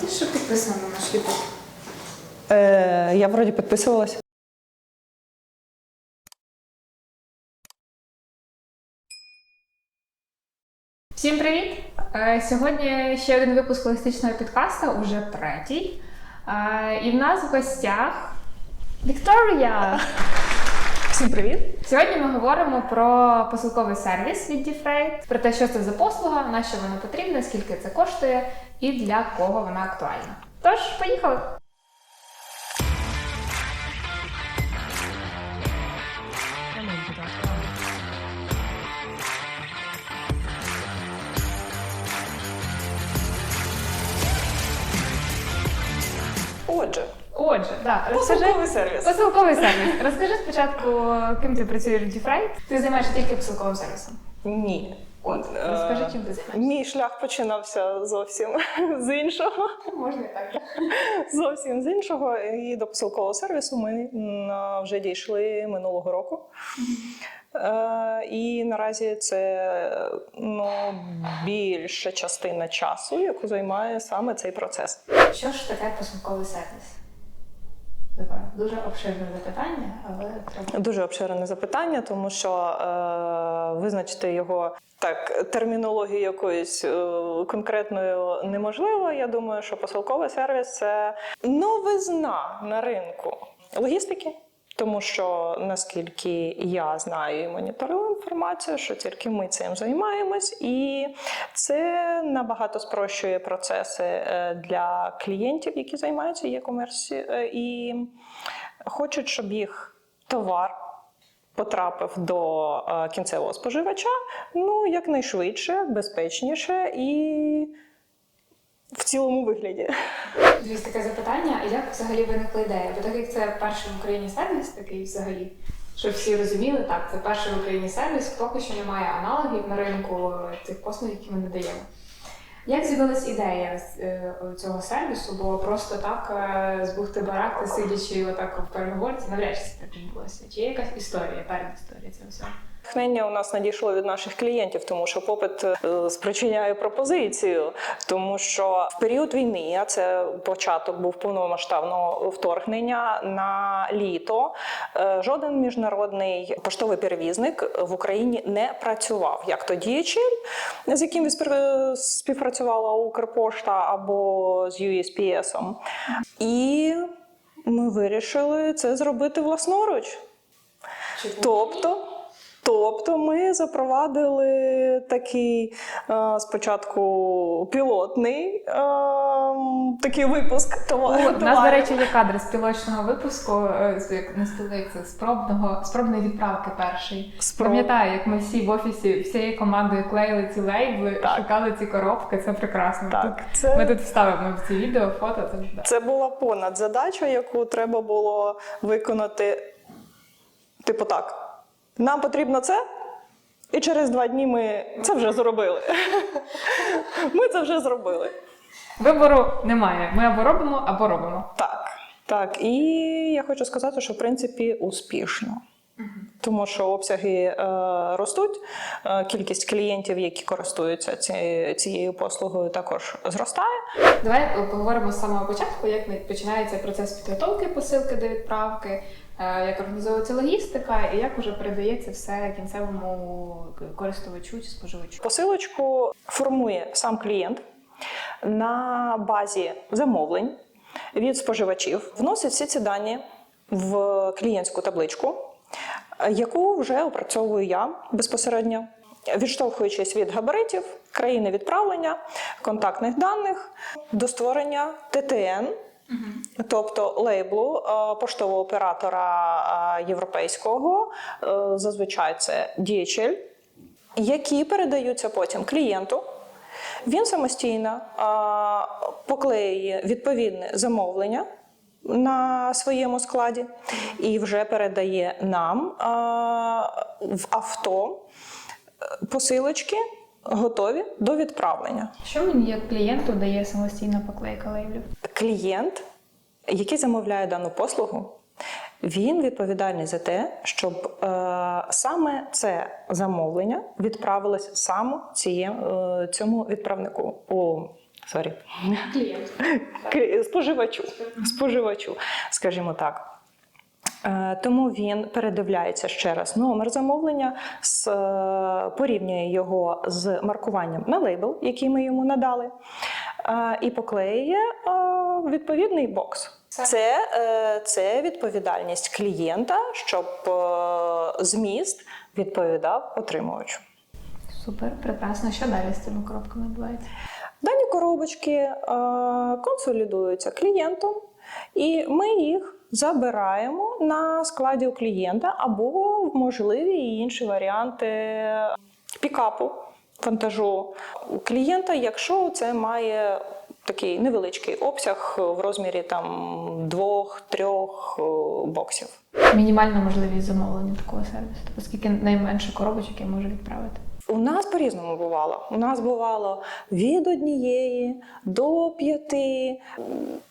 ти що підписана на наш ютуб? Е, я вроді підписувалась. Всім привіт! Е, Сьогодні ще один випуск холістичного підкасту, уже третій. Е, І в нас в гостях Вікторія. Всім привіт! Сьогодні ми говоримо про посилковий сервіс від Dfreight, про те, що це за послуга, на що вона потрібна, скільки це коштує і для кого вона актуальна. Тож, поїхали! Отже, Отже, да, посилковий сервіс. Посилковий сервіс. Розкажи спочатку, ким ти працюєш в Dfreight. Ти займаєшся тільки посилковим сервісом. Ні. От, Е, розкажи, чим ти займаєшся. Мій шлях починався зовсім з іншого. Можна і так. Зовсім з іншого. І до посилкового сервісу ми вже дійшли минулого року. Е, і наразі це ну, більша частина часу, яку займає саме цей процес. Що ж таке посилковий сервіс? Дуже обширне запитання, але треба. Дуже обширене запитання, тому що е, визначити його так термінологію якоюсь е, конкретною неможливо. Я думаю, що посилковий сервіс це новизна на ринку логістики. Тому що наскільки я знаю і моніторую інформацію, що тільки ми цим займаємось, і це набагато спрощує процеси е, для клієнтів, які займаються e-commerce, е, і хочуть, щоб їх товар потрапив до е, кінцевого споживача ну якнайшвидше, безпечніше і цілому вигляді. Дивись таке запитання, а як взагалі виникла ідея? Бо так як це перший в Україні сервіс, такий взагалі, щоб всі розуміли, так, це перший в Україні сервіс, поки що немає аналогів на ринку цих послуг, які ми надаємо. Як з'явилась ідея е, цього сервісу? Бо просто так е, з бухти барахти, сидячи отак в переговорці, навряд чи це так відбулося. Чи є якась історія, передісторія цього всього? Натхнення у нас надійшло від наших клієнтів, тому що попит е, спричиняє пропозицію. Тому що в період війни, а це початок був повномасштабного вторгнення на літо. е, Жоден міжнародний поштовий перевізник в Україні не працював. Як то DHL, з яким співпрацювала Укрпошта або з USPS. І ми вирішили це зробити власноруч. Тобто, тобто ми запровадили такий е, спочатку пілотний е, такий випуск товару. У нас, до речі, є кадри з пілочного випуску, е, як не спілкується, спробного, спробної відправки перший. Спроб- Пам'ятаю, як ми всі в офісі всією командою клеїли ці лейбли, Так. шукали ці коробки, це прекрасно. Так, Тут, це- Ми тут вставимо в ці відео, фото. Це. Це була понад задача, яку треба було виконати. Типу так. Нам потрібно це, і через два дні ми це вже зробили. Ми це вже зробили. Вибору немає. Ми або робимо, або робимо. Так, так. І я хочу сказати, що в принципі успішно. Тому що обсяги е, ростуть, е, кількість клієнтів, які користуються ці, цією послугою, також зростає. Давай поговоримо з самого початку, як починається процес підготовки посилки до відправки, як організовується логістика і як вже передається все кінцевому користувачу чи споживачу. Посилочку формує сам клієнт на базі замовлень від споживачів, вносить всі ці дані в клієнтську табличку, яку вже опрацьовую я безпосередньо. Відштовхуючись від габаритів, країни відправлення, контактних даних до створення ТТН, тобто лейблу е, поштового оператора е, європейського, е, зазвичай це DHL, які передаються потім клієнту. Він самостійно поклеює відповідне замовлення на своєму складі і вже передає нам в авто посилочки готові до відправлення. Що мені як клієнту дає самостійна поклейка лейблів? Клієнт, який замовляє дану послугу, він відповідальний за те, щоб е, саме це замовлення відправилось саме ціє, е, цьому відправнику у Сорі. Клієнт. Споживачу, споживачу, скажімо так. Е, Тому він передивляється ще раз номер замовлення, з, е, порівнює його з маркуванням на лейбл, який ми йому надали, і поклеює відповідний бокс. Це- Це, е, відповідальність клієнта, щоб е, зміст відповідав отримувачу. Супер, прекрасно. Що далі з цими коробками відбувається? Дані коробочки е, консолідуються клієнтом, і ми їх забираємо на складі у клієнта або можливі інші варіанти пікапу, вантажу у клієнта, якщо це має такий невеличкий обсяг в розмірі там двох-трьох е, боксів. Мінімальна можливість замовлення такого сервісу. оскільки найменше коробочок я можу відправити. У нас по-різному бувало. У нас бувало від однієї до п'яти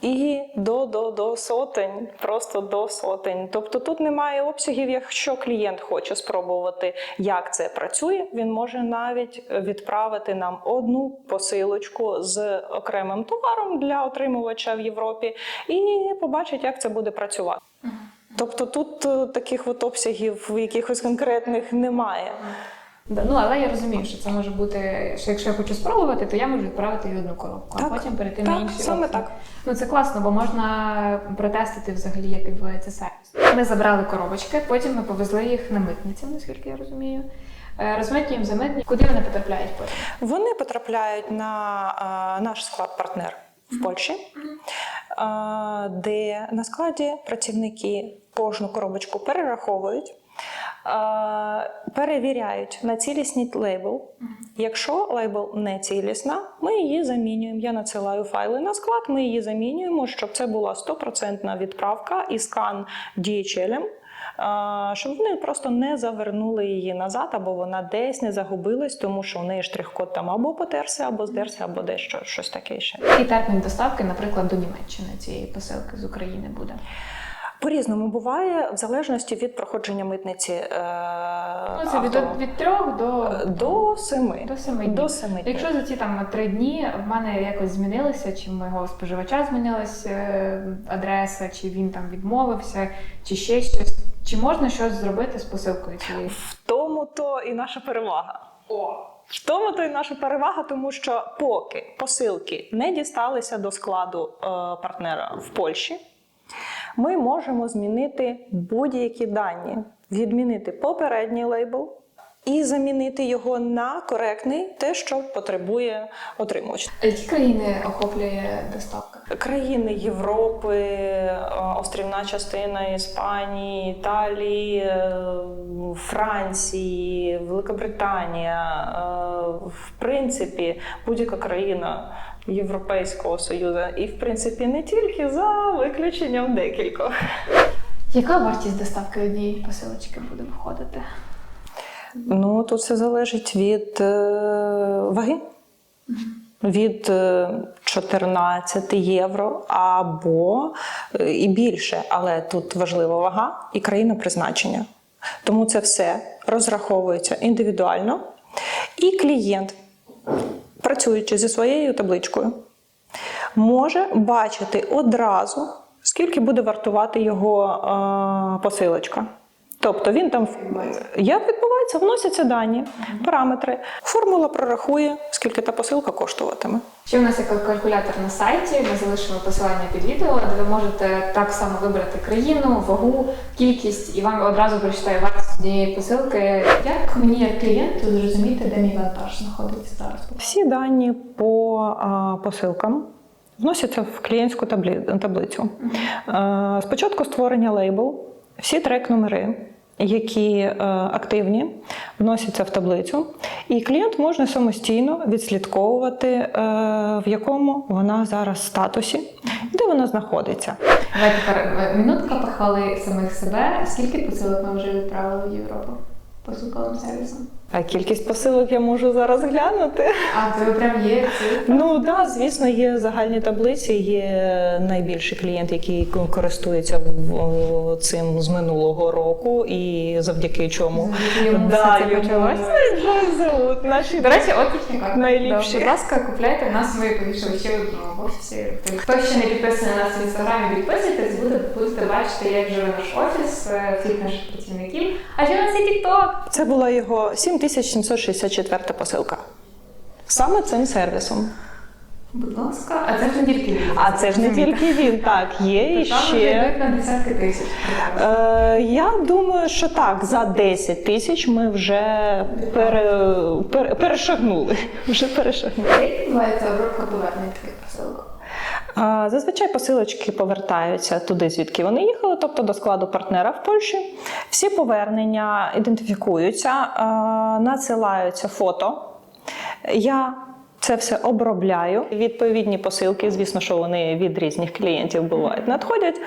і до, до, до сотень, просто до сотень. Тобто тут немає обсягів. Якщо клієнт хоче спробувати, як це працює, він може навіть відправити нам одну посилочку з окремим товаром для отримувача в Європі і побачить, як це буде працювати. Тобто тут е, таких от обсягів якихось конкретних немає. Да, Ну, але я розумію, що це може бути, що якщо я хочу спробувати, то я можу відправити і одну коробку, Так, а потім перейти так, на інші саме опції. так. Ну це класно, бо можна протестити взагалі, як відбувається сервіс. Ми забрали коробочки, потім ми повезли їх на митниці, наскільки я розумію. Е, Розмитнюємо за митні. Куди вони потрапляють потім? Вони потрапляють на е, наш склад партнер в Польщі, е, де на складі працівники кожну коробочку перераховують. Перевіряють на цілісність лейбл. Якщо лейбл не цілісна, ми її замінюємо. Я надсилаю файли на склад, ми її замінюємо, щоб це була стопроцентна відправка і скан DHL, щоб вони просто не завернули її назад, або вона десь не загубилась, тому що у неї штрих-код там або потерся, або здерся, або дещо щось таке ще. Який термін доставки, наприклад, до Німеччини цієї посилки з України буде? По-різному буває в залежності від проходження митниці. Е, Ну, це від, авто. від трьох до, до семи. до семи днів. До семи днів. Якщо за ці там три дні в мене якось змінилося, чи в мого споживача змінилася е, адреса, чи він там відмовився, чи ще щось, чи можна щось зробити з посилкою цією? В тому то і наша перевага. О, В тому то і наша перевага, тому що поки посилки не дісталися до складу е, партнера в Польщі, ми можемо змінити будь-які дані, відмінити попередній лейбл і замінити його на коректний, те, що потребує отримувач. які країни охоплює доставка? Країни Європи, е, острівна частина Іспанії, Італії, е, Франції, Великобританія, е, в принципі, будь-яка країна Європейського Союзу, і в принципі не тільки за виключенням декількох. Яка вартість доставки однієї посилочки буде виходити? Ну тут все залежить від е, ваги. Від е, 14 євро або е, і більше, але тут важлива вага і країна призначення. Тому це все розраховується індивідуально. І клієнт, працюючи зі своєю табличкою, може бачити одразу, скільки буде вартувати його е, посилочка. Тобто він там як відбувається, вносяться дані, параметри, формула прорахує, скільки та посилка коштуватиме. Ще в нас є калькулятор на сайті. Ми залишимо посилання під відео, де ви можете так само вибрати країну, вагу, кількість, і вам одразу прочитає вартість однієї посилки. Як мені як клієнту зрозуміти, де мій вантаж знаходиться зараз? Всі дані по а, посилкам вносяться в клієнтську таблі- таблицю. Е, Спочатку створення лейбл, всі трек-номери, які е, активні, вносяться в таблицю, і клієнт може самостійно відслідковувати, е, в якому вона зараз статусі, де вона знаходиться. Давай тепер е, минутка похвали самих себе. Скільки посилок ми вже відправили в Європу посилковим сервісом? А кількість посилок я можу зараз глянути. А це прям є. Ну так, да, звісно, є загальні таблиці. Є найбільший клієнт, який користується цим з минулого року, і завдяки чому все це почалось. наші До речі, карти. Найліпші. Да, Будь ласка, купляйте в нас свої повішали ще в офісі. Хто ще не підписаний на нас в інстаграмі, підписуйтесь, буде- будете бачити, як живе наш офіс, е, всіх наших працівників. А ще у нас є TikTok. Це була його 7764 посилка. Саме цим сервісом. Будь ласка, а це ж не тільки він. А це ж не тільки він, так, є і ще. на десятки тисяч. Е, я думаю, що так, за 10 тисяч ми вже пере, пере, перешагнули. Вже перешагнули. Як відбувається обробка повернення таких посилок? А, Зазвичай посилочки повертаються туди, звідки вони їхали, тобто до складу партнера в Польщі. Всі повернення ідентифікуються, надсилаються фото. Я це все обробляю. Відповідні посилки, звісно, що вони від різних клієнтів бувають, надходять.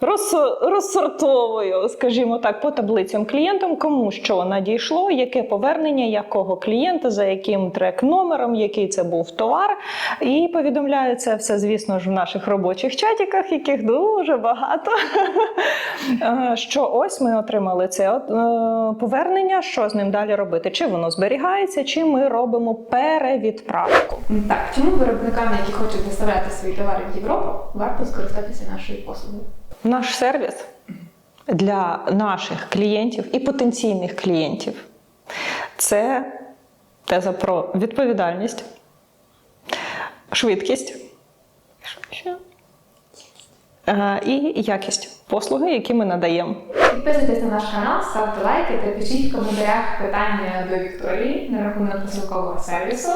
Роз- Розсортовую, скажімо так, по таблицям клієнтам, кому що надійшло, яке повернення, якого клієнта, за яким трек-номером, який це був товар. І повідомляю це все, звісно ж, в наших робочих чатіках, яких дуже багато. Е, Що ось ми отримали це е, повернення, що з ним далі робити? Чи воно зберігається, чи ми робимо перевідправку. Так, чому виробникам, які хочуть доставляти свої товари в Європу, варто скористатися нашою послугою? Наш сервіс для наших клієнтів і потенційних клієнтів це теза про відповідальність, швидкість е, і якість послуги, які ми надаємо. Підписуйтесь на наш канал, ставте лайки та пишіть в коментарях питання до Вікторії на рахунок посилкового сервісу.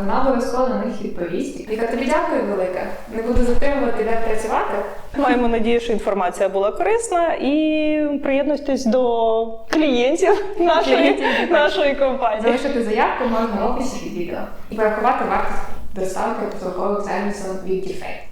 Вона обов'язково на них відповість. Віка, тобі дякую велике. Не буду затримувати, де працювати. Маємо надію, що інформація була корисна і приєднуйтесь до клієнтів нашої, Клієнтів. нашої компанії. Залишити заявку можна в описі під відео і порахувати вартість доставки послугових сервісу від Діфей.